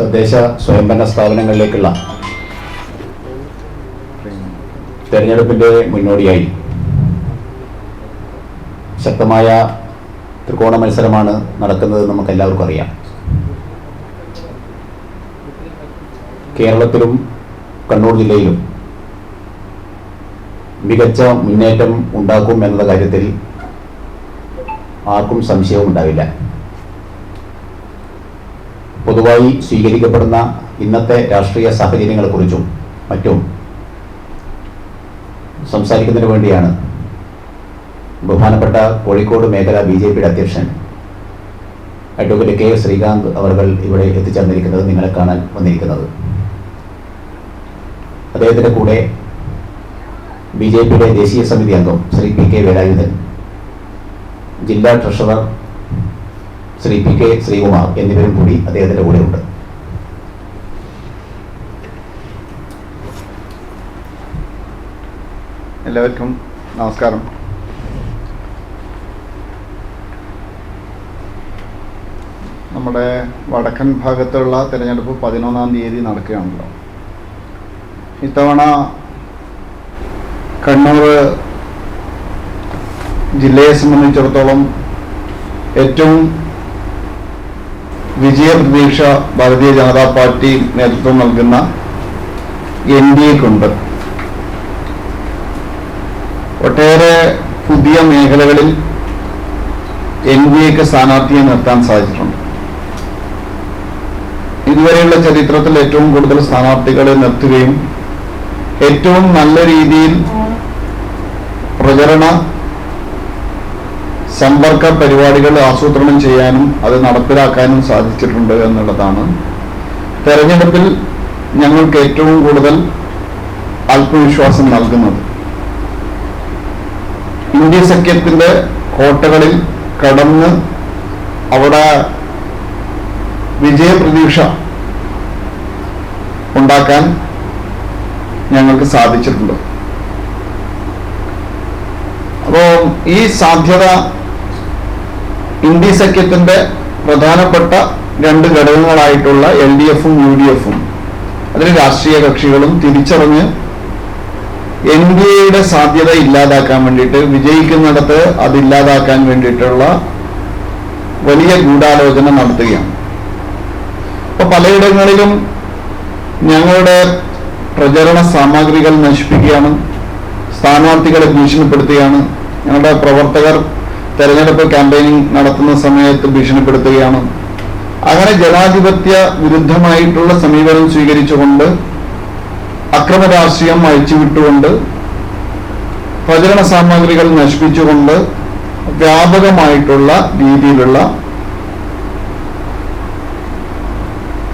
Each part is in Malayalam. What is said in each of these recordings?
തദ്ദേശ സ്വയംഭരണ സ്ഥാപനങ്ങളിലേക്കുള്ള തെരഞ്ഞെടുപ്പിന്റെ മുന്നോടിയായി ശക്തമായ ത്രികോണ മത്സരമാണ് നടക്കുന്നത് നമുക്ക് എല്ലാവർക്കും അറിയാം. കേരളത്തിലും കണ്ണൂർ ജില്ലയിലും മികച്ച മുന്നേറ്റം ഉണ്ടാക്കും എന്ന കാര്യത്തിൽ ആർക്കും സംശയവും ഉണ്ടാവില്ല പൊതുവായി സ്വീകരിക്കപ്പെടുന്ന ഇന്നത്തെ രാഷ്ട്രീയ സാഹചര്യങ്ങളെക്കുറിച്ചും മറ്റും സംസാരിക്കുന്നതിന് വേണ്ടിയാണ് ബഹുമാനപ്പെട്ട കോഴിക്കോട് മേഖല ബി ജെ പിയുടെ അധ്യക്ഷൻ അഡ്വക്കേറ്റ് കെ ശ്രീകാന്ത് അവർ ഇവിടെ എത്തിച്ചേർന്നിരിക്കുന്നത് നിങ്ങളെ കാണാൻ വന്നിരിക്കുന്നത്. അദ്ദേഹത്തിന്റെ കൂടെ ബി ജെ പിയുടെ ദേശീയ സമിതി അംഗം ശ്രീ പി കെ വേലായുധൻ ജില്ലാ treasurer Shri P K Sreekumar എന്നിവരും കൂടി അദ്ദേഹത്തിന്റെ കൂടെ ഉണ്ട്. എല്ലാവർക്കും നമസ്കാരം. നമ്മുടെ വടക്കൻ ഭാഗത്തുള്ള തിരഞ്ഞെടുപ്പ് പതിനൊന്നാം തീയതി നടക്കുകയാണല്ലോ. ഇത്തവണ കണ്ണൂർ ജില്ലയെ സംബന്ധിച്ചിടത്തോളം ഏറ്റവും വിജയപ്രതീക്ഷ ഭാരതീയ ജനതാ പാർട്ടി നേതൃത്വം നൽകുന്ന എൻ ഡി എക്കുണ്ട് ഒട്ടേറെ പുതിയ മേഖലകളിൽ എൻ ഡി എക്ക് സ്ഥാനാർത്ഥിയെ നിർത്താൻ സാധിച്ചിട്ടുണ്ട്. ഇതുവരെയുള്ള ചരിത്രത്തിൽ ഏറ്റവും കൂടുതൽ സ്ഥാനാർത്ഥികളെ നിർത്തുകയും ഏറ്റവും നല്ല രീതിയിൽ പ്രചരണ സമ്പർക്ക പരിപാടികൾ ആസൂത്രണം ചെയ്യാനും അത് നടപ്പിലാക്കാനും സാധിച്ചിട്ടുണ്ട് എന്നുള്ളതാണ്. തെരഞ്ഞെടുപ്പിൽ ഞങ്ങൾക്ക് ഏറ്റവും കൂടുതൽ ആത്മവിശ്വാസം നൽകുന്നത്. ഇന്ത്യ സഖ്യത്തിന്റെ കോട്ടകളിൽ കടന്ന് അവിടെ വിജയപ്രതീക്ഷ ഉണ്ടാക്കാൻ ഞങ്ങൾക്ക് സാധിച്ചിട്ടുണ്ട്. അപ്പോൾ ഈ സാധ്യത ഇന്ത്യ സഖ്യത്തിന്റെ പ്രധാനപ്പെട്ട രണ്ട് ഘടകങ്ങളായിട്ടുള്ള എൽ ഡി എഫും യു ഡി എഫും. അതിൽ രാഷ്ട്രീയ കക്ഷികളും തിരിച്ചറിഞ്ഞ് എൻ ഡി എയുടെ സാധ്യത ഇല്ലാതാക്കാൻ വേണ്ടിയിട്ട് വിജയിക്കുന്നിടത്ത് അത് ഇല്ലാതാക്കാൻ വേണ്ടിയിട്ടുള്ള വലിയ ഗൂഢാലോചന നടത്തുകയാണ്. അപ്പൊ പലയിടങ്ങളിലും ഞങ്ങളുടെ പ്രചരണ സാമഗ്രികൾ നശിപ്പിക്കുകയാണ് സ്ഥാനാർത്ഥികളെ ഭീഷണിപ്പെടുത്തുകയാണ്. ഞങ്ങളുടെ പ്രവർത്തകർ തെരഞ്ഞെടുപ്പ് ക്യാമ്പയിനിങ് നടത്തുന്ന സമയത്ത് ഭീഷണിപ്പെടുത്തുകയാണ്. അങ്ങനെ ജനാധിപത്യ വിരുദ്ധമായിട്ടുള്ള സമീപനം സ്വീകരിച്ചുകൊണ്ട് അക്രമ രാഷ്ട്രീയം അഴിച്ചുവിട്ടുകൊണ്ട് പ്രചരണ സാമഗ്രികൾ നശിപ്പിച്ചുകൊണ്ട് വ്യാപകമായിട്ടുള്ള രീതിയിലുള്ള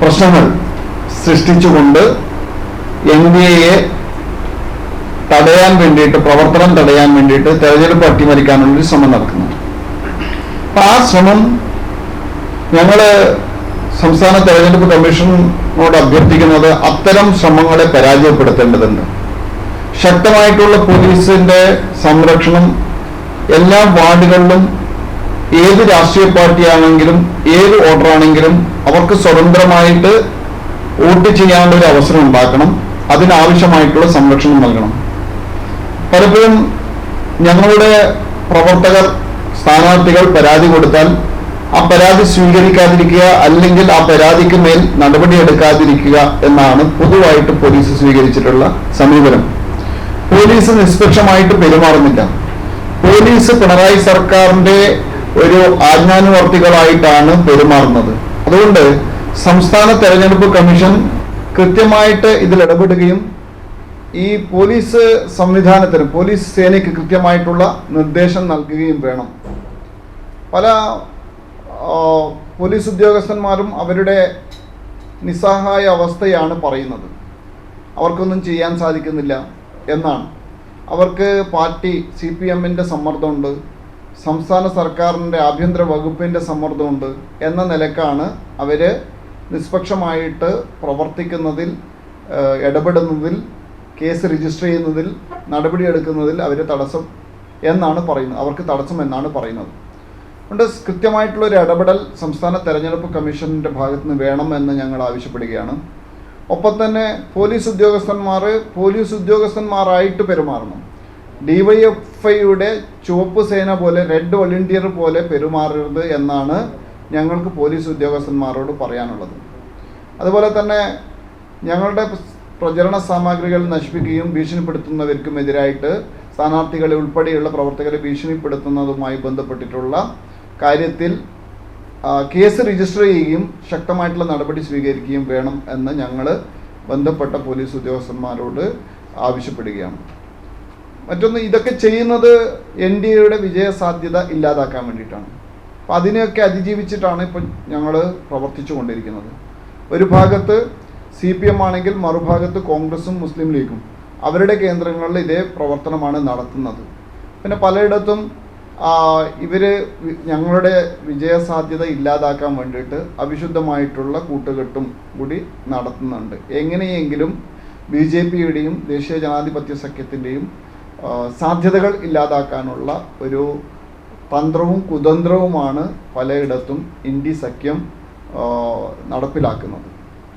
പ്രശ്നങ്ങൾ സൃഷ്ടിച്ചുകൊണ്ട് എൻ ഡി എയെ തടയാൻ വേണ്ടിയിട്ട് പ്രവർത്തനം തടയാൻ വേണ്ടിയിട്ട് തെരഞ്ഞെടുപ്പ് അട്ടിമറിക്കാനുള്ള ശ്രമം നടക്കുന്നു. അപ്പൊ ആ ശ്രമം ഞങ്ങൾ സംസ്ഥാന തെരഞ്ഞെടുപ്പ് കമ്മീഷനോട് അഭ്യർത്ഥിക്കുന്നത് അത്തരം ശ്രമങ്ങളെ പരാജയപ്പെടുത്തേണ്ടതുണ്ട്. ശക്തമായിട്ടുള്ള പോലീസിന്റെ സംരക്ഷണം എല്ലാ വാർഡുകളിലും ഏത് രാഷ്ട്രീയ പാർട്ടിയാണെങ്കിലും ഏത് ഓർഡറാണെങ്കിലും അവർക്ക് സ്വതന്ത്രമായിട്ട് വോട്ട് ചെയ്യാനുള്ള ഒരു അവസരം ഉണ്ടാക്കണം. അതിനാവശ്യമായിട്ടുള്ള സംരക്ഷണം നൽകണം. പലപ്പോഴും ഞങ്ങളുടെ പ്രവർത്തകർ സ്ഥാനാർത്ഥികൾ പരാതി കൊടുത്താൽ ആ പരാതി സ്വീകരിക്കാതിരിക്കുക അല്ലെങ്കിൽ ആ പരാതിക്ക് മേൽ നടപടിയെടുക്കാതിരിക്കുക എന്നാണ് പൊതുവായിട്ട് പോലീസ് സ്വീകരിച്ചിട്ടുള്ള സമീപനം. പോലീസ് നിഷ്പക്ഷമായിട്ട് പെരുമാറുന്നില്ല. പോലീസ് പിണറായി സർക്കാരിന്റെ ഒരു ആജ്ഞാനുവർത്തികളായിട്ടാണ് പെരുമാറുന്നത്. അതുകൊണ്ട് സംസ്ഥാന തെരഞ്ഞെടുപ്പ് കമ്മീഷൻ കൃത്യമായിട്ട് ഇതിൽ ഇടപെടുകയും ഈ പോലീസ് സംവിധാനത്തിന് പോലീസ് സേനയ്ക്ക് കൃത്യമായിട്ടുള്ള നിർദ്ദേശം നൽകുകയും വേണം. പല പോലീസ് ഉദ്യോഗസ്ഥന്മാരും അവരുടെ നിസ്സഹായ അവസ്ഥയാണ് പറയുന്നത്. അവർക്കൊന്നും ചെയ്യാൻ സാധിക്കുന്നില്ല എന്നാണ്. അവർക്ക് പാർട്ടി സി പി എമ്മിന്റെ സമ്മർദ്ദമുണ്ട് സംസ്ഥാന സർക്കാരിന്റെ ആഭ്യന്തര വകുപ്പിന്റെ സമ്മർദ്ദമുണ്ട് എന്ന നിലക്കാണ് അവർ നിഷ്പക്ഷമായിട്ട് പ്രവർത്തിക്കുന്നതിൽ ഇടപെടുന്നതിൽ കേസ് രജിസ്റ്റർ ചെയ്യുന്നതിൽ നടപടിയെടുക്കുന്നതിൽ അവർ തടസ്സം എന്നാണ് പറയുന്നത്. അവർക്ക് തടസ്സം എന്നാണ് പറയുന്നത്. അതുകൊണ്ട് കൃത്യമായിട്ടുള്ള ഒരു ഇടപെടൽ സംസ്ഥാന തെരഞ്ഞെടുപ്പ് കമ്മീഷന്റെ ഭാഗത്തുനിന്ന് വേണം വേണമെന്ന് ഞങ്ങൾ ആവശ്യപ്പെടുകയാണ്. ഒപ്പം തന്നെ പോലീസ് ഉദ്യോഗസ്ഥന്മാർ പോലീസ് ഉദ്യോഗസ്ഥന്മാരായിട്ട് പെരുമാറണം. ഡിവൈഎഫ്ഐയുടെ ചുവപ്പ് സേന പോലെ റെഡ് വോളണ്ടിയർ പോലെ പെരുമാറരുത് എന്നാണ് ഞങ്ങൾക്ക് പോലീസ് ഉദ്യോഗസ്ഥന്മാരോട് പറയാനുള്ളത്. അതുപോലെ തന്നെ ഞങ്ങളുടെ പ്രചരണ സാമഗ്രികൾ നശിപ്പിക്കുകയും ഭീഷണിപ്പെടുത്തുന്നവർക്കും എതിരായിട്ട് സ്ഥാനാർത്ഥികളെ ഉൾപ്പെടെയുള്ള പ്രവർത്തകരെ ഭീഷണിപ്പെടുത്തുന്നതുമായി ബന്ധപ്പെട്ടിട്ടുള്ള കാര്യത്തിൽ കേസ് രജിസ്റ്റർ ചെയ്യുകയും ശക്തമായിട്ടുള്ള നടപടി സ്വീകരിക്കുകയും വേണം എന്ന് ഞങ്ങൾ ബന്ധപ്പെട്ട പോലീസ് ഉദ്യോഗസ്ഥന്മാരോട് ആവശ്യപ്പെടുകയാണ്. മറ്റൊന്ന് ഇതൊക്കെ ചെയ്യുന്നത് എൻ ഡി എയുടെ വിജയസാധ്യത ഇല്ലാതാക്കാൻ വേണ്ടിയിട്ടാണ്. അപ്പം അതിനെയൊക്കെ അതിജീവിച്ചിട്ടാണ് ഇപ്പം ഞങ്ങൾ പ്രവർത്തിച്ചു കൊണ്ടിരിക്കുന്നത് ഒരു ഭാഗത്ത് സി പി എം ആണെങ്കിൽ മറുഭാഗത്ത് കോൺഗ്രസും മുസ്ലിം ലീഗും. അവരുടെ കേന്ദ്രങ്ങളിൽ ഇതേ പ്രവർത്തനമാണ് നടത്തുന്നത്. പിന്നെ പലയിടത്തും ഇവർ ഞങ്ങളുടെ വിജയസാധ്യത ഇല്ലാതാക്കാൻ വേണ്ടിയിട്ട് അവിശുദ്ധമായിട്ടുള്ള കൂട്ടുകെട്ടും കൂടി നടത്തുന്നുണ്ട്. എങ്ങനെയെങ്കിലും ബി ജെ പിയുടെയും ദേശീയ ജനാധിപത്യ സഖ്യത്തിന്റെയും സാധ്യതകൾ ഇല്ലാതാക്കാനുള്ള ഒരു തന്ത്രവും കുതന്ത്രവുമാണ് പലയിടത്തും ഇന്ത്യ സഖ്യം നടപ്പിലാക്കുന്നത്.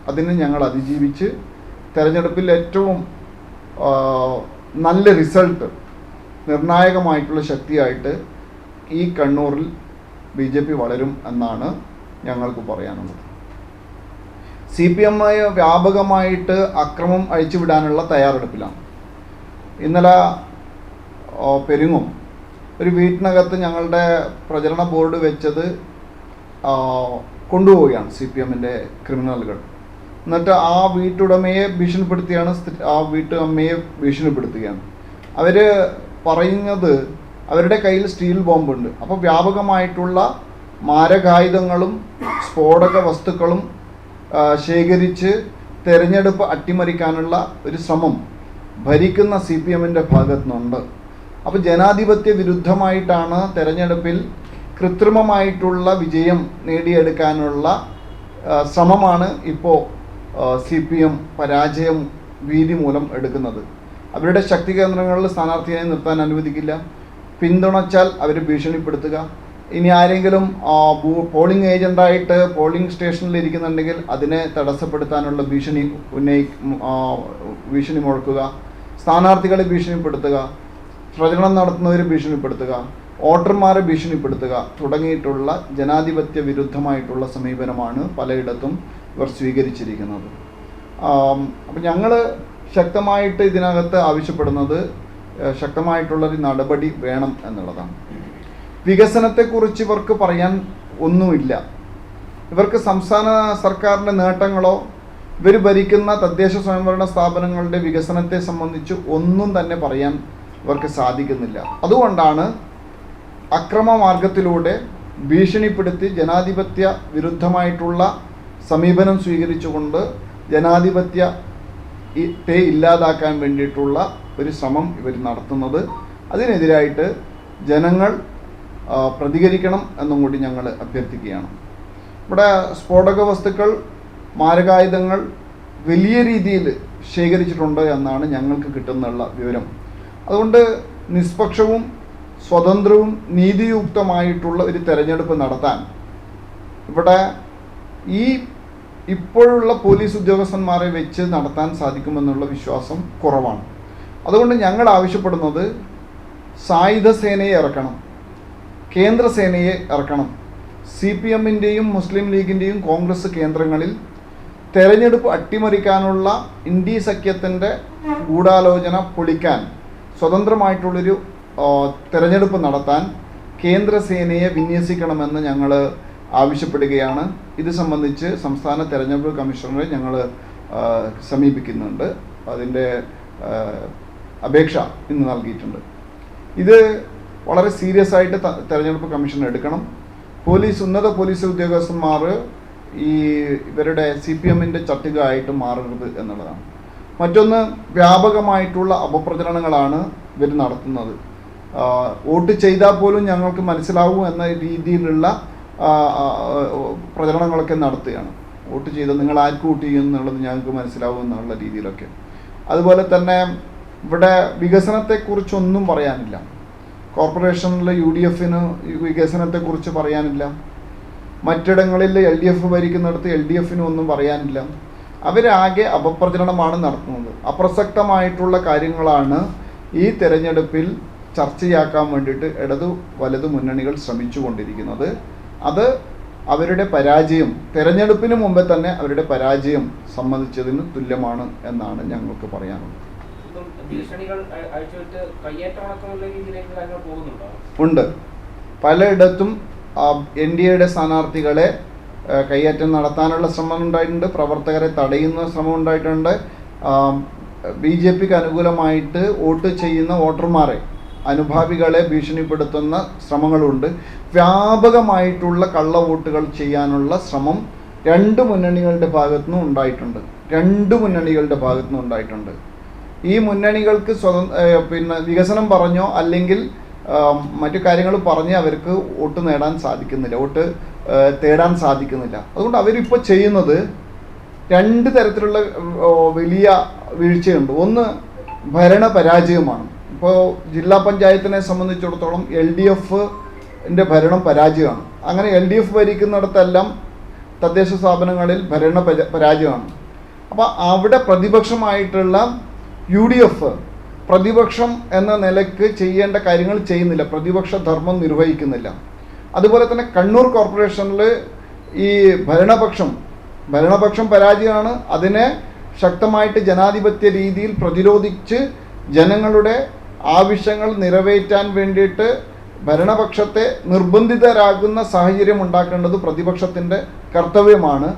അതിന് ഞങ്ങൾ അതിജീവിച്ച് തെരഞ്ഞെടുപ്പിൽ ഏറ്റവും നല്ല റിസൾട്ട് നിർണായകമായിട്ടുള്ള ശക്തിയായിട്ട് ഈ കണ്ണൂരിൽ ബി ജെ പി വളരും എന്നാണ് ഞങ്ങൾക്ക് പറയാനുള്ളത്. സി പി എം വ്യാപകമായിട്ട് അക്രമം അഴിച്ചുവിടാനുള്ള തയ്യാറെടുപ്പിലാണ്. ഇന്നലെ പെരുങ്ങും ഒരു വീട്ടിനകത്ത് ഞങ്ങളുടെ പ്രചരണ ബോർഡ് വെച്ചത് കൊണ്ടുപോവുകയാണ് സി പി എമ്മിന്റെ ക്രിമിനലുകൾ. എന്നിട്ട് ആ വീട്ടുടമയെ ഭീഷണിപ്പെടുത്തിയാണ് ആ വീട്ടുടമയെ ഭീഷണിപ്പെടുത്തുകയാണ്. അവർ പറയുന്നത് അവരുടെ കയ്യിൽ സ്റ്റീൽ ബോംബുണ്ട്. അപ്പോൾ വ്യാപകമായിട്ടുള്ള മാരകായുധങ്ങളും സ്ഫോടക വസ്തുക്കളും ശേഖരിച്ച് തെരഞ്ഞെടുപ്പ് അട്ടിമറിക്കാനുള്ള ഒരു ശ്രമം ഭരിക്കുന്ന സി പി എമ്മിന്റെ ഭാഗത്തു നിന്നുണ്ട് അപ്പോൾ ജനാധിപത്യ വിരുദ്ധമായിട്ടാണ് തെരഞ്ഞെടുപ്പിൽ കൃത്രിമമായിട്ടുള്ള വിജയം നേടിയെടുക്കാനുള്ള ശ്രമമാണ് ഇപ്പോൾ സി പി എം പരാജയം വീതി മൂലം എടുക്കുന്നത്. അവരുടെ ശക്തി കേന്ദ്രങ്ങളിൽ സ്ഥാനാർത്ഥിയെ നിർത്താൻ അനുവദിക്കില്ല. പിന്തുണച്ചാൽ അവർ ഭീഷണിപ്പെടുത്തുക. ഇനി ആരെങ്കിലും പോളിംഗ് ഏജന്റായിട്ട് പോളിംഗ് സ്റ്റേഷനിൽ ഇരിക്കുന്നുണ്ടെങ്കിൽ അതിനെ തടസ്സപ്പെടുത്താനുള്ള ഭീഷണി ഉന്നയി ഭീഷണി മുഴക്കുക. സ്ഥാനാർത്ഥികളെ ഭീഷണിപ്പെടുത്തുക. പ്രചരണം നടത്തുന്നവരെ ഭീഷണിപ്പെടുത്തുക. വോട്ടർമാരെ ഭീഷണിപ്പെടുത്തുക തുടങ്ങിയിട്ടുള്ള ജനാധിപത്യ വിരുദ്ധമായിട്ടുള്ള സമീപനമാണ് പലയിടത്തും ഇവർ സ്വീകരിച്ചിരിക്കുന്നത്. അപ്പം ഞങ്ങൾ ശക്തമായിട്ട് ഇതിനകത്ത് ആവശ്യപ്പെടുന്നത് ശക്തമായിട്ടുള്ളൊരു നടപടി വേണം എന്നുള്ളതാണ്. വികസനത്തെക്കുറിച്ച് ഇവർക്ക് പറയാൻ ഒന്നുമില്ല. ഇവർക്ക് സംസ്ഥാന സർക്കാരിന്റെ നേട്ടങ്ങളോ ഇവർ ഭരിക്കുന്ന തദ്ദേശ സ്വയംഭരണ സ്ഥാപനങ്ങളുടെ വികസനത്തെ സംബന്ധിച്ച് ഒന്നും തന്നെ പറയാൻ ഇവർക്ക് സാധിക്കുന്നില്ല. അതുകൊണ്ടാണ് അക്രമമാർഗത്തിലൂടെ ഭീഷണിപ്പെടുത്തി ജനാധിപത്യ വിരുദ്ധമായിട്ടുള്ള സമീപനം സ്വീകരിച്ചുകൊണ്ട് ജനാധിപത്യ ഇ- തേ ഇല്ലാതാക്കാൻ വേണ്ടിയിട്ടുള്ള ഒരു ശ്രമം ഇവർ നടത്തുന്നത്. അതിനെതിരായിട്ട് ജനങ്ങൾ പ്രതികരിക്കണം എന്നും കൂടി ഞങ്ങൾ അഭ്യർത്ഥിക്കുകയാണ്. ഇവിടെ സ്ഫോടക വസ്തുക്കൾ മാരകായുധങ്ങൾ വലിയ രീതിയിൽ ശേഖരിച്ചിട്ടുണ്ട് എന്നാണ് ഞങ്ങൾക്ക് കിട്ടുന്നുള്ള വിവരം. അതുകൊണ്ട് നിഷ്പക്ഷവും സ്വതന്ത്രവും നീതിയുക്തമായിട്ടുള്ള ഒരു തെരഞ്ഞെടുപ്പ് നടത്താൻ ഇവിടെ ഈ ഇപ്പോഴുള്ള പോലീസ് ഉദ്യോഗസ്ഥന്മാരെ വെച്ച് നടത്താൻ സാധിക്കുമെന്നുള്ള വിശ്വാസം കുറവാണ്. അതുകൊണ്ട് ഞങ്ങൾ ആവശ്യപ്പെടുന്നത് സായുധ സേനയെ ഇറക്കണം കേന്ദ്ര സേനയെ ഇറക്കണം. സി പി എമ്മിന്റെയും മുസ്ലിം ലീഗിന്റെയും കോൺഗ്രസ് കേന്ദ്രങ്ങളിൽ തെരഞ്ഞെടുപ്പ് അട്ടിമറിക്കാനുള്ള ഇന്ത്യ സഖ്യത്തിന്റെ ഗൂഢാലോചന പൊളിക്കാൻ സ്വതന്ത്രമായിട്ടുള്ളൊരു തെരഞ്ഞെടുപ്പ് നടത്താൻ കേന്ദ്ര സേനയെ വിന്യസിക്കണമെന്ന് ഞങ്ങൾ ആവശ്യപ്പെടുകയാണ്. ഇത് സംബന്ധിച്ച് സംസ്ഥാന തെരഞ്ഞെടുപ്പ് കമ്മീഷണറെ ഞങ്ങൾ സമീപിക്കുന്നുണ്ട്. അതിന്റെ അപേക്ഷ ഇന്ന് നൽകിയിട്ടുണ്ട്. ഇത് വളരെ സീരിയസ് ആയിട്ട് തെരഞ്ഞെടുപ്പ് കമ്മീഷൻ എടുക്കണം. പോലീസ് ഉന്നത പോലീസ് ഉദ്യോഗസ്ഥന്മാർ ഈ ഇവരുടെ സി പി എമ്മിന്റെ ചട്ടികയായിട്ട് മാറരുത് എന്നുള്ളതാണ്. മറ്റൊന്ന് വ്യാപകമായിട്ടുള്ള അപപ്രചരണങ്ങളാണ് ഇവർ നടത്തുന്നത്. വോട്ട് ചെയ്താൽ പോലും ഞങ്ങൾക്ക് മനസ്സിലാവും എന്ന രീതിയിലുള്ള പ്രചരണങ്ങളൊക്കെ നടത്തുകയാണ്. വോട്ട് ചെയ്ത് നിങ്ങൾ ആർക്ക് വോട്ട് ചെയ്യും എന്നുള്ളത് ഞങ്ങൾക്ക് മനസ്സിലാവും എന്നുള്ള രീതിയിലൊക്കെ. അതുപോലെ തന്നെ ഇവിടെ വികസനത്തെക്കുറിച്ചൊന്നും പറയാനില്ല. കോർപ്പറേഷനിൽ യു ഡി എഫിന് വികസനത്തെക്കുറിച്ച് പറയാനില്ല. മറ്റിടങ്ങളിൽ എൽ ഡി എഫ് ഭരിക്കുന്നിടത്ത് എൽ ഡി എഫിനും ഒന്നും പറയാനില്ല. അവരാകെ അപപ്രചരണമാണ് നടത്തുന്നത്. അപ്രസക്തമായിട്ടുള്ള കാര്യങ്ങളാണ് ഈ തെരഞ്ഞെടുപ്പിൽ ചർച്ചയാക്കാൻ വേണ്ടിയിട്ട് ഇടതു വലതു മുന്നണികൾ ശ്രമിച്ചുകൊണ്ടിരിക്കുന്നത്. അത് അവരുടെ പരാജയം തെരഞ്ഞെടുപ്പിന് മുമ്പേ തന്നെ അവരുടെ പരാജയം സമ്മതിച്ചതിന് തുല്യമാണ് എന്നാണ് ഞങ്ങൾക്ക് പറയാനുള്ളത്. ഉണ്ട്. പലയിടത്തും എൻ ഡി എയുടെ സ്ഥാനാർത്ഥികളെ കയ്യേറ്റം നടത്താനുള്ള ശ്രമം ഉണ്ടായിട്ടുണ്ട് പ്രവർത്തകരെ തടയുന്ന ശ്രമം ഉണ്ടായിട്ടുണ്ട്. ബി ജെ പിക്ക് അനുകൂലമായിട്ട് വോട്ട് ചെയ്യുന്ന വോട്ടർമാരെ അനുഭാവികളെ ഭീഷണിപ്പെടുത്തുന്ന ശ്രമങ്ങളുണ്ട്. വ്യാപകമായിട്ടുള്ള കള്ള വോട്ടുകൾ ചെയ്യാനുള്ള ശ്രമം രണ്ട് മുന്നണികളുടെ ഭാഗത്തുനിന്നും ഉണ്ടായിട്ടുണ്ട്. രണ്ട് മുന്നണികളുടെ ഭാഗത്തുനിന്നും ഉണ്ടായിട്ടുണ്ട്. ഈ മുന്നണികൾക്ക് സ്വതന്ത്ര പിന്നെ വികസനം പറഞ്ഞോ അല്ലെങ്കിൽ മറ്റു കാര്യങ്ങൾ പറഞ്ഞ് അവർക്ക് വോട്ട് നേടാൻ സാധിക്കുന്നില്ല. വോട്ട് തേടാൻ സാധിക്കുന്നില്ല. അതുകൊണ്ട് അവരിപ്പോൾ ചെയ്യുന്നത് രണ്ട് തരത്തിലുള്ള വലിയ വീഴ്ചയുണ്ട്. ഒന്ന് ഭരണ പരാജയമാണ് ഇപ്പോൾ ജില്ലാ പഞ്ചായത്തിനെ സംബന്ധിച്ചിടത്തോളം എൽ ഡി എഫിന്റെ ഭരണം പരാജയമാണ്. അങ്ങനെ എൽ ഡി എഫ് ഭരിക്കുന്നിടത്തെല്ലാം തദ്ദേശ സ്ഥാപനങ്ങളിൽ ഭരണ പരാജയമാണ്. അപ്പോൾ അവിടെ പ്രതിപക്ഷമായിട്ടുള്ള യു ഡി എഫ് പ്രതിപക്ഷം എന്ന നിലയ്ക്ക് ചെയ്യേണ്ട കാര്യങ്ങൾ ചെയ്യുന്നില്ല. പ്രതിപക്ഷ ധർമ്മം നിർവഹിക്കുന്നില്ല. അതുപോലെ തന്നെ കണ്ണൂർ കോർപ്പറേഷനിൽ ഈ ഭരണപക്ഷം ഭരണപക്ഷം പരാജയമാണ്. അതിനെ ശക്തമായിട്ട് ജനാധിപത്യ രീതിയിൽ പ്രതിരോധിച്ച് ജനങ്ങളുടെ ആവശ്യങ്ങൾ നിറവേറ്റാൻ വേണ്ടിയിട്ട് ഭരണപക്ഷത്തെ നിർബന്ധിതരാകുന്ന സാഹചര്യം ഉണ്ടാക്കേണ്ടത് പ്രതിപക്ഷത്തിന്റെ കർത്തവ്യമാണ്.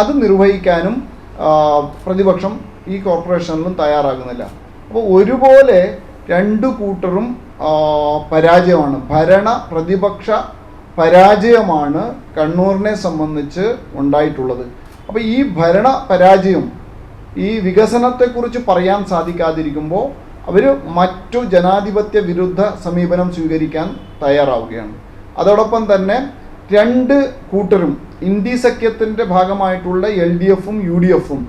അത് നിർവഹിക്കാനും പ്രതിപക്ഷം ഈ കോർപ്പറേഷനിലും തയ്യാറാകുന്നില്ല. അപ്പോൾ ഒരുപോലെ രണ്ട് കൂട്ടറും പരാജയമാണ്. ഭരണ പ്രതിപക്ഷ പരാജയമാണ് കണ്ണൂരിനെ സംബന്ധിച്ച് ഉണ്ടായിട്ടുള്ളത്. അപ്പോൾ ഈ ഭരണ പരാജയം ഈ വികസനത്തെക്കുറിച്ച് പറയാൻ സാധിക്കാതിരിക്കുമ്പോൾ അവർ മറ്റു ജനാധിപത്യ വിരുദ്ധ സമീപനം സ്വീകരിക്കാൻ തയ്യാറാവുകയാണ്. അതോടൊപ്പം തന്നെ രണ്ട് കൂട്ടരും ഇന്ത്യ സഖ്യത്തിന്റെ ഭാഗമായിട്ടുള്ള എൽ ഡി എഫും യു ഡി എഫും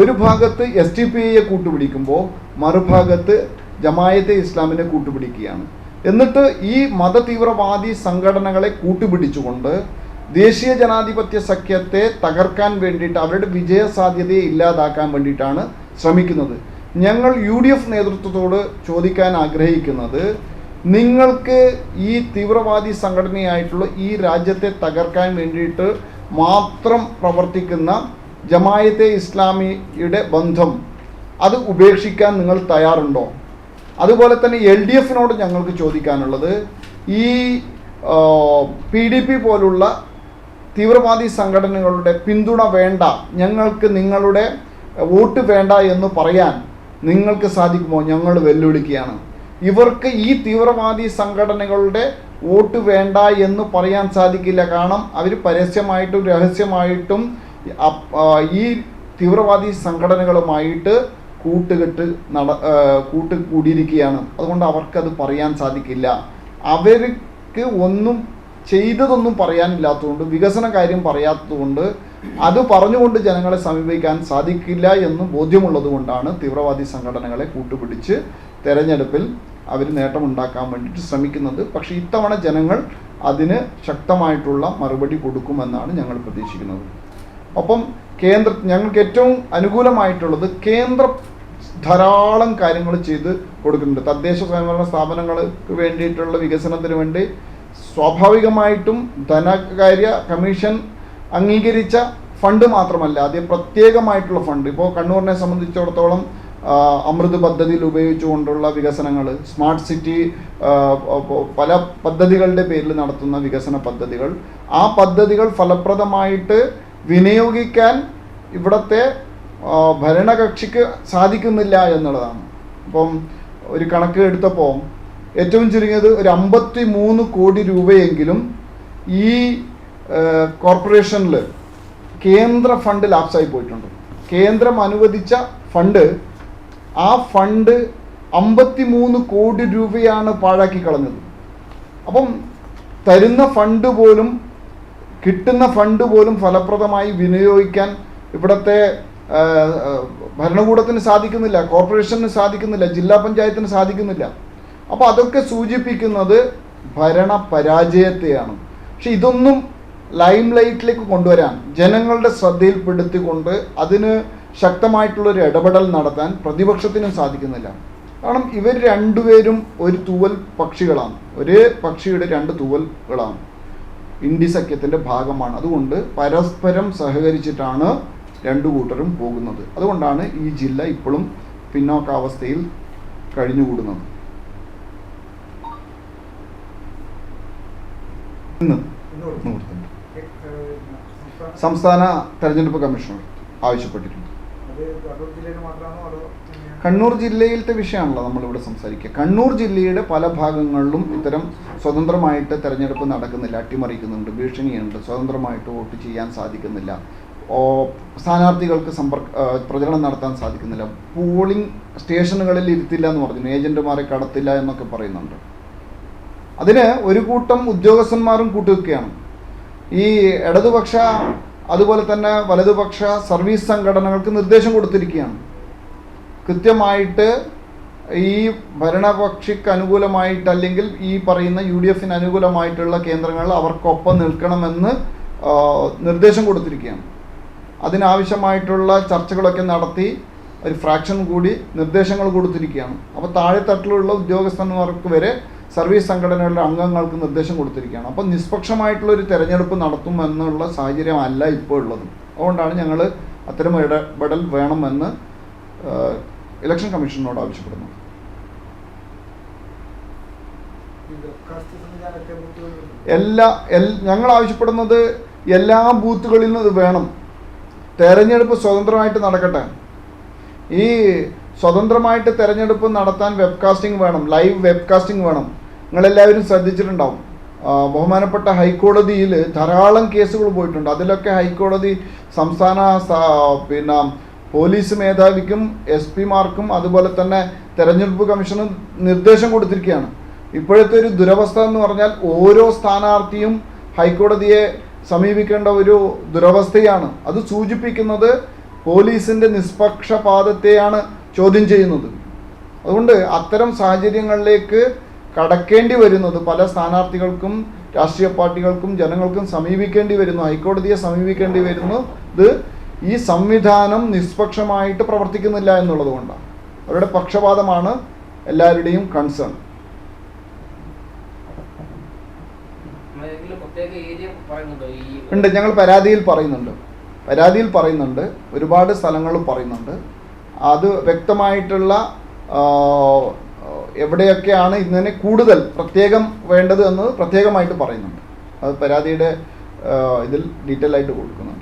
ഒരു ഭാഗത്ത് എസ് ടി പി ഐയെ കൂട്ടുപിടിക്കുമ്പോൾ മറുഭാഗത്ത് ജമായത്തെ ഇസ്ലാമിനെ കൂട്ടുപിടിക്കുകയാണ്. എന്നിട്ട് ഈ മതതീവ്രവാദി സംഘടനകളെ കൂട്ടുപിടിച്ചുകൊണ്ട് ദേശീയ ജനാധിപത്യ സഖ്യത്തെ തകർക്കാൻ വേണ്ടിയിട്ട് അവരുടെ വിജയ സാധ്യതയെ ഇല്ലാതാക്കാൻ വേണ്ടിയിട്ടാണ് ശ്രമിക്കുന്നത്. ഞങ്ങൾ യു ഡി എഫ് നേതൃത്വത്തോട് ചോദിക്കാൻ ആഗ്രഹിക്കുന്നത് നിങ്ങൾക്ക് ഈ തീവ്രവാദി സംഘടനയായിട്ടുള്ള ഈ രാജ്യത്തെ തകർക്കാൻ വേണ്ടിയിട്ട് മാത്രം പ്രവർത്തിക്കുന്ന ജമായത്തെ ഇസ്ലാമിയുടെ ബന്ധം അത് ഉപേക്ഷിക്കാൻ നിങ്ങൾ തയ്യാറുണ്ടോ? അതുപോലെ തന്നെ എൽ ഡി എഫിനോട് ഞങ്ങൾക്ക് ചോദിക്കാനുള്ളത് ഈ പി ഡി പി പോലുള്ള തീവ്രവാദി സംഘടനകളുടെ പിന്തുണ വേണ്ട ഞങ്ങൾക്ക് നിങ്ങളുടെ വോട്ട് വേണ്ട എന്ന് പറയാൻ നിങ്ങൾക്ക് സാധിക്കുമോ? ഞങ്ങൾ വെല്ലുവിളിക്കുകയാണ്. ഇവർക്ക് ഈ തീവ്രവാദി സംഘടനകളുടെ വോട്ട് വേണ്ട എന്ന് പറയാൻ സാധിക്കില്ല. കാരണം അവർ പരസ്യമായിട്ടും രഹസ്യമായിട്ടും ഈ തീവ്രവാദി സംഘടനകളുമായിട്ട് കൂട്ടുകെട്ട് നട കൂട്ട് കൂടിയിരിക്കുകയാണ് അതുകൊണ്ട് അവർക്കത് പറയാൻ സാധിക്കില്ല. അവർക്ക് ഒന്നും ചെയ്തതൊന്നും പറയാനില്ലാത്തതുകൊണ്ട് വികസന കാര്യം പറയാത്തതുകൊണ്ട് അത് പറഞ്ഞുകൊണ്ട് ജനങ്ങളെ സമീപിക്കാൻ സാധിക്കില്ല എന്ന് ബോധ്യമുള്ളത് കൊണ്ടാണ് തീവ്രവാദി സംഘടനകളെ കൂട്ടുപിടിച്ച് തെരഞ്ഞെടുപ്പിൽ അവർ നേട്ടമുണ്ടാക്കാൻ വേണ്ടിയിട്ട് ശ്രമിക്കുന്നത്. പക്ഷേ ഇത്തവണ ജനങ്ങൾ അതിന് ശക്തമായിട്ടുള്ള മറുപടി കൊടുക്കുമെന്നാണ് ഞങ്ങൾ പ്രതീക്ഷിക്കുന്നത്. ഒപ്പം കേന്ദ്ര ഞങ്ങൾക്ക് ഏറ്റവും അനുകൂലമായിട്ടുള്ളത് കേന്ദ്ര ധാരാളം കാര്യങ്ങൾ ചെയ്ത് കൊടുക്കുന്നുണ്ട്. തദ്ദേശ സ്വയംഭരണ സ്ഥാപനങ്ങൾക്ക് വേണ്ടിയിട്ടുള്ള വികസനത്തിന് വേണ്ടി സ്വാഭാവികമായിട്ടും ധനകാര്യ കമ്മീഷൻ അംഗീകരിച്ച ഫണ്ട് മാത്രമല്ല അത് പ്രത്യേകമായിട്ടുള്ള ഫണ്ട്. ഇപ്പോൾ കണ്ണൂരിനെ സംബന്ധിച്ചിടത്തോളം അമൃത് പദ്ധതിയിൽ ഉപയോഗിച്ചുകൊണ്ടുള്ള വികസനങ്ങൾ സ്മാർട്ട് സിറ്റി പല പദ്ധതികളുടെ പേരിൽ നടത്തുന്ന വികസന പദ്ധതികൾ ആ പദ്ധതികൾ ഫലപ്രദമായിട്ട് വിനിയോഗിക്കാൻ ഇവിടുത്തെ ഭരണകക്ഷിക്ക് സാധിക്കുന്നില്ല എന്നുള്ളതാണ്. ഇപ്പം ഒരു കണക്ക് എടുത്തപ്പോൾ ഏറ്റവും ചുരുങ്ങിയത് ഒരു അമ്പത്തി മൂന്ന് കോടി രൂപയെങ്കിലും ഈ കോർപ്പറേഷനിൽ കേന്ദ്ര ഫണ്ട് ലാപ്സായി പോയിട്ടുണ്ട്. കേന്ദ്രം അനുവദിച്ച ഫണ്ട് ആ ഫണ്ട് അമ്പത്തി മൂന്ന് കോടി രൂപയാണ് പാഴാക്കി കളഞ്ഞത്. അപ്പം തരുന്ന ഫണ്ട് പോലും കിട്ടുന്ന ഫണ്ട് പോലും ഫലപ്രദമായി വിനിയോഗിക്കാൻ ഇവിടുത്തെ ഭരണകൂടത്തിന് സാധിക്കുന്നില്ല കോർപ്പറേഷന് സാധിക്കുന്നില്ല ജില്ലാ പഞ്ചായത്തിന് സാധിക്കുന്നില്ല. അപ്പോൾ അതൊക്കെ സൂചിപ്പിക്കുന്നത് ഭരണ പരാജയത്തെയാണ് പക്ഷെ ഇതൊന്നും ലൈം ലൈറ്റിലേക്ക് കൊണ്ടുവരാൻ ജനങ്ങളുടെ ശ്രദ്ധയിൽപ്പെടുത്തിക്കൊണ്ട് അതിന് ശക്തമായിട്ടുള്ളൊരു ഇടപെടൽ നടത്താൻ പ്രതിപക്ഷത്തിനും സാധിക്കുന്നില്ല. കാരണം ഇവർ രണ്ടുപേരും ഒരു തൂവൽ പക്ഷികളാണ്. ഒരേ പക്ഷിയുടെ രണ്ട് തൂവലുകളാണ് ഇന്ത്യ സഖ്യത്തിന്റെ ഭാഗമാണ്. അതുകൊണ്ട് പരസ്പരം സഹകരിച്ചിട്ടാണ് രണ്ടു കൂട്ടരും പോകുന്നത്. അതുകൊണ്ടാണ് ഈ ജില്ല ഇപ്പോഴും പിന്നോക്കാവസ്ഥയിൽ കഴിഞ്ഞുകൂടുന്നത്. ഇന്ന്. സംസ്ഥാന തെരഞ്ഞെടുപ്പ് കമ്മീഷണർ ആവശ്യപ്പെട്ടിട്ടുണ്ട്. കണ്ണൂർ ജില്ലയിലത്തെ വിഷയമാണല്ലോ നമ്മളിവിടെ സംസാരിക്കുക. കണ്ണൂർ ജില്ലയുടെ പല ഭാഗങ്ങളിലും ഇത്തരം സ്വതന്ത്രമായിട്ട് തെരഞ്ഞെടുപ്പ് നടക്കുന്നില്ല അട്ടിമറിക്കുന്നുണ്ട് ഭീഷണിയുണ്ട് സ്വതന്ത്രമായിട്ട് വോട്ട് ചെയ്യാൻ സാധിക്കുന്നില്ല. സ്ഥാനാർത്ഥികൾക്ക് സമ്പർക്ക പ്രചരണം നടത്താൻ സാധിക്കുന്നില്ല. പോളിംഗ് സ്റ്റേഷനുകളിൽ ഇരുത്തില്ല എന്ന് പറഞ്ഞു ഏജന്റുമാരെ കടത്തില്ല എന്നൊക്കെ പറയുന്നുണ്ട്. അതിന് ഒരു കൂട്ടം ഉദ്യോഗസ്ഥന്മാരും കൂട്ടുവെക്കുകയാണ് ഈ ഇടതുപക്ഷ അതുപോലെ തന്നെ വലതുപക്ഷ സർവീസ് സംഘടനകൾക്ക് നിർദ്ദേശം കൊടുത്തിരിക്കുകയാണ്. കൃത്യമായിട്ട് ഈ ഭരണപക്ഷിക്ക് അനുകൂലമായിട്ട് അല്ലെങ്കിൽ ഈ പറയുന്ന യു ഡി എഫിന് അനുകൂലമായിട്ടുള്ള കേന്ദ്രങ്ങൾ അവർക്കൊപ്പം നിൽക്കണമെന്ന് നിർദ്ദേശം കൊടുത്തിരിക്കുകയാണ്. അതിനാവശ്യമായിട്ടുള്ള ചർച്ചകളൊക്കെ നടത്തി ഒരു ഫ്രാക്ഷൻ കൂടി നിർദ്ദേശങ്ങൾ കൊടുത്തിരിക്കുകയാണ്. അപ്പോൾ താഴെത്തട്ടിലുള്ള ഉദ്യോഗസ്ഥന്മാർക്ക് വരെ സർവീസ് സംഘടനകളുടെ അംഗങ്ങൾക്ക് നിർദ്ദേശം കൊടുത്തിരിക്കുകയാണ്. അപ്പോൾ നിഷ്പക്ഷമായിട്ടുള്ള ഒരു തെരഞ്ഞെടുപ്പ് നടത്തും എന്നുള്ള സാഹചര്യമല്ല ഇപ്പോൾ ഉള്ളത്. അതുകൊണ്ടാണ് ഞങ്ങൾ അത്തരം ഇടപെടൽ വേണമെന്ന് ഇലക്ഷൻ കമ്മീഷനോട് ആവശ്യപ്പെടുന്നു എല്ലാ ഞങ്ങൾ ആവശ്യപ്പെടുന്നത് എല്ലാ ബൂത്തുകളിൽ ഇത് വേണം. തെരഞ്ഞെടുപ്പ് സ്വതന്ത്രമായിട്ട് നടക്കട്ടെ. ഈ സ്വതന്ത്രമായിട്ട് തെരഞ്ഞെടുപ്പ് നടത്താൻ വെബ്കാസ്റ്റിംഗ് വേണം ലൈവ് വെബ്കാസ്റ്റിംഗ് വേണം. നിങ്ങളെല്ലാവരും ശ്രദ്ധിച്ചിട്ടുണ്ടാവും. ബഹുമാനപ്പെട്ട ഹൈക്കോടതിയിൽ ധാരാളം കേസുകൾ പോയിട്ടുണ്ട്. അതിലൊക്കെ ഹൈക്കോടതി സംസ്ഥാന പിന്നെ പോലീസ് മേധാവിക്കും എസ് പിമാർക്കും അതുപോലെ തന്നെ തെരഞ്ഞെടുപ്പ് കമ്മീഷനും നിർദ്ദേശം കൊടുത്തിരിക്കുകയാണ്. ഇപ്പോഴത്തെ ഒരു ദുരവസ്ഥ എന്ന് പറഞ്ഞാൽ ഓരോ സ്ഥാനാർത്ഥിയും ഹൈക്കോടതിയെ സമീപിക്കേണ്ട ഒരു ദുരവസ്ഥയാണ്. അത് സൂചിപ്പിക്കുന്നത് പോലീസിന്റെ നിഷ്പക്ഷപാതത്തെയാണ് ചോദ്യം ചെയ്യുന്നത്. അതുകൊണ്ട് അത്തരം സാഹചര്യങ്ങളിലേക്ക് കടക്കേണ്ടി വരുന്നത് പല സ്ഥാനാർത്ഥികൾക്കും രാഷ്ട്രീയ പാർട്ടികൾക്കും ജനങ്ങൾക്കും സമീപിക്കേണ്ടി വരുന്നു. ഹൈക്കോടതിയെ സമീപിക്കേണ്ടി വരുന്നു. ഇത് ഈ സംവിധാനം നിഷ്പക്ഷമായിട്ട് പ്രവർത്തിക്കുന്നില്ല എന്നുള്ളത് കൊണ്ടാണ്. അവരുടെ പക്ഷപാതമാണ് എല്ലാവരുടെയും കൺസേൺ ഉണ്ട്. ഞങ്ങൾ പരാതിയിൽ പറയുന്നുണ്ട്. പരാതിയിൽ പറയുന്നുണ്ട്. ഒരുപാട് സ്ഥലങ്ങളും പറയുന്നുണ്ട്. അത് വ്യക്തമായിട്ടുള്ള എവിടെയൊക്കെയാണ് ഇതിനെ കൂടുതൽ പ്രത്യേകം വേണ്ടത് എന്ന് പ്രത്യേകമായിട്ട് പറയുന്നുണ്ട്. അത് പരാതിയുടെ ഇതിൽ ഡീറ്റെയിൽ ആയിട്ട് കൊടുക്കുന്നുണ്ട്.